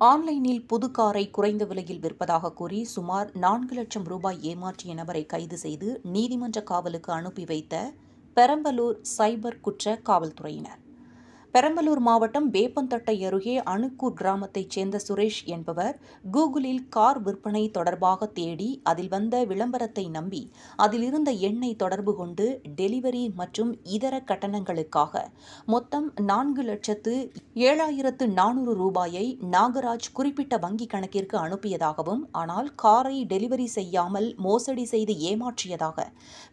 ஆன்லைனில் புது காரை குறைந்த விலையில் விற்பதாக கூறி சுமார் நான்கு லட்சம் ரூபாய் ஏமாற்றிய நபரை கைது செய்து நீதிமன்ற காவலுக்கு அனுப்பி வைத்த பெரம்பலூர் சைபர் குற்ற காவல்துறையினர். பெரம்பலூர் மாவட்டம் வேப்பந்தட்டை அருகே அணுக்கூர் கிராமத்தைச் சேர்ந்த சுரேஷ் என்பவர் கூகுளில் கார் விற்பனை தொடர்பாக தேடி அதில் வந்த விளம்பரத்தை நம்பி அதில் இருந்த எண்ணை தொடர்பு கொண்டு டெலிவரி மற்றும் இதர கட்டணங்களுக்காக மொத்தம் நான்கு லட்சத்து ஏழாயிரத்து நானூறு ரூபாயை நாகராஜ் குறிப்பிட்ட வங்கிக் கணக்கிற்கு அனுப்பியதாகவும் ஆனால் காரை டெலிவரி செய்யாமல் மோசடி செய்து ஏமாற்றியதாக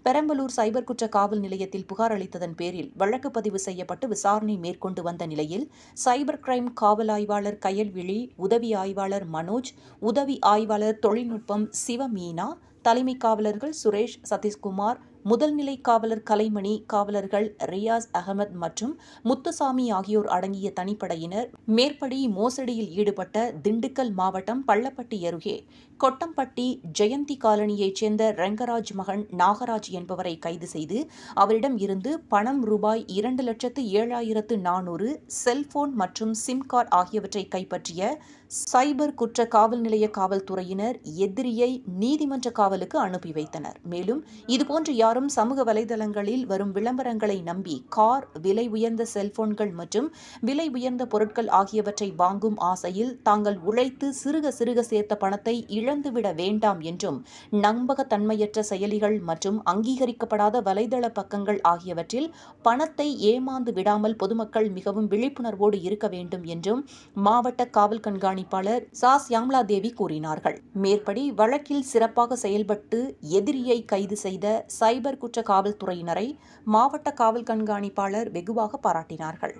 பெரம்பலூர் சைபர் குற்ற காவல் நிலையத்தில் புகார் அளித்ததன் பேரில் வழக்கு பதிவு செய்யப்பட்டு விசாரணை மேற்கொண்டு வந்த நிலையில் சைபர் கிரைம் காவல் ஆய்வாளர் கயல்விழி உதவி ஆய்வாளர் மனோஜ் உதவி ஆய்வாளர் தொழில்நுட்பம் சிவமீனா தலைமை காவலர்கள் சுரேஷ் சதீஷ்குமார் முதல்நிலை காவலர் கலைமணி காவலர்கள் ரியாஸ் அகமது மற்றும் முத்துசாமி ஆகியோர் அடங்கிய தனிப்படையினர் மேற்படி மோசடியில் ஈடுபட்ட திண்டுக்கல் மாவட்டம் பள்ளப்பட்டி அருகே. கொட்டம்பட்டி ஜெயந்தி காலனியைச் சேர்ந்த ரங்கராஜ் மகன் நாகராஜ் என்பவரை கைது செய்து அவரிடம் இருந்து பணம் ரூபாய் இரண்டு லட்சத்து ஏழாயிரத்து நானூறு செல்போன் மற்றும் சிம் கார்டு ஆகியவற்றை கைப்பற்றிய சைபர் குற்ற காவல் நிலைய காவல்துறையினர் எதிரியை நீதிமன்ற காவலுக்கு அனுப்பி வைத்தனர். மேலும் இதுபோன்று யாரும் சமூக வலைதளங்களில் வரும் விளம்பரங்களை நம்பி கார் விலை உயர்ந்த செல்போன்கள் மற்றும் விலை உயர்ந்த பொருட்கள் ஆகியவற்றை வாங்கும் ஆசையில் தாங்கள் உழைத்து சிறுக சிறுக சேர்த்த பணத்தை இழந்துவிட வேண்டாம் என்றும் நம்பகத்தன்மையற்ற செயலிகள் மற்றும் அங்கீகரிக்கப்படாத வலைதள பக்கங்கள் ஆகியவற்றில் பணத்தை ஏமாந்து விடாமல் பொதுமக்கள் மிகவும் விழிப்புணர்வோடு இருக்க வேண்டும் என்றும் மாவட்ட காவல் கண்காணி கண்காணிப்பாளர் சா சியாம்லா தேவி கூறினார்கள். மேற்படி வழக்கில் சிறப்பாக செயல்பட்டு எதிரியை கைது செய்த சைபர் குற்ற காவல்துறையினரை மாவட்ட காவல் கண்காணிப்பாளர் வெகுவாக பாராட்டினார்கள்.